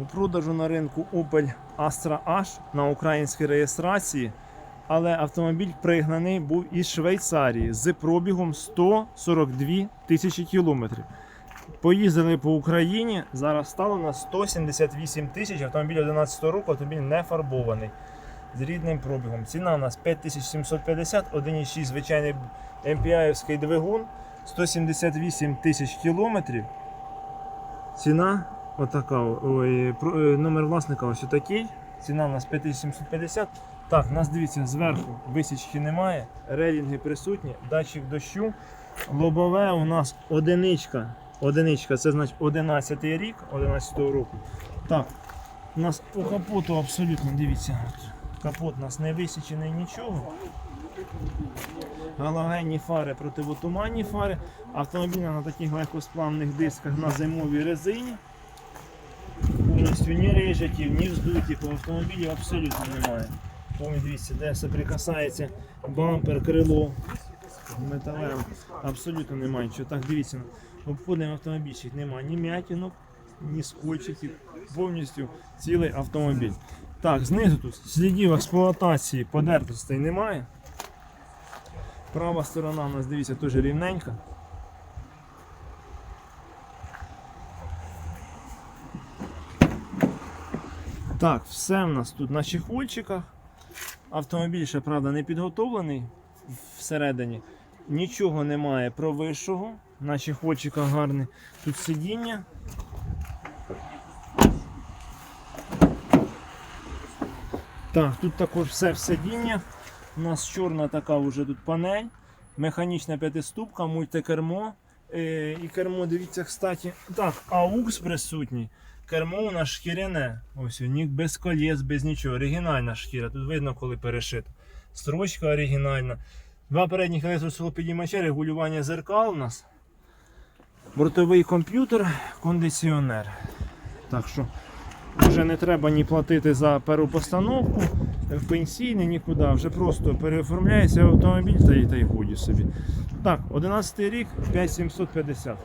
У продажу на ринку Opel Astra H на українській реєстрації, але автомобіль пригнаний був із Швейцарії з пробігом 142 тисячі кілометрів. Поїздили по Україні, зараз стало на 178 тисяч. Автомобіль 11 року, автомобіль не фарбований з рідним пробігом. Ціна у нас 5750, 1,6 звичайний MPI-овський двигун, 178 тисяч кілометрів. Ціна отака. Ой, е, номер власника ось такий. Ціна у нас 5750. Так, у нас дивіться, зверху висічки немає, релінги присутні, датчик дощу. Лобове у нас одиничка. Одиничка, це значить 11 рік, 11 року. Так, у нас по капоту абсолютно дивіться. Капот у нас не висічений нічого. Галогенні фари, противотуманні фари. Автомобіль на таких легкосплавних дисках на зимовій резині. Повністю ні рижиків, ні вздутів по автомобілі абсолютно немає. Повністю дивіться, де соприкасається бампер, крило металеве. Абсолютно немає нічого. Так, дивіться, обходимо автомобільчик, немає ні м'ятінок, ні скотчиків. Повністю цілий автомобіль. Так, знизу тут слідів експлуатації подертостей немає. Права сторона у нас, дивіться, теж рівненька. Так, все в нас тут на чехольчиках. Автомобіль ще, правда, не підготовлений всередині. Нічого немає про вищого. На чехольчиках гарне. Тут сидіння. Так, тут також все в сидіння. У нас чорна така вже тут панель, механічна п'ятиступка, мультикермо. Е, і кермо, дивіться, кстати. Так, AUX присутній. Кермо у нас шкіряне. Ось ні без колес, без нічого. Оригінальна шкіра. Тут видно, коли перешито. Строчка оригінальна. Два передніх електросхолопідіймача, регулювання зеркал у нас. Бортовий комп'ютер, кондиціонер. Так що вже не треба ні платити за перепостановку в пенсійний, нікуди. Вже просто переоформляється автомобіль та й годі собі. Так, 11 рік 5750.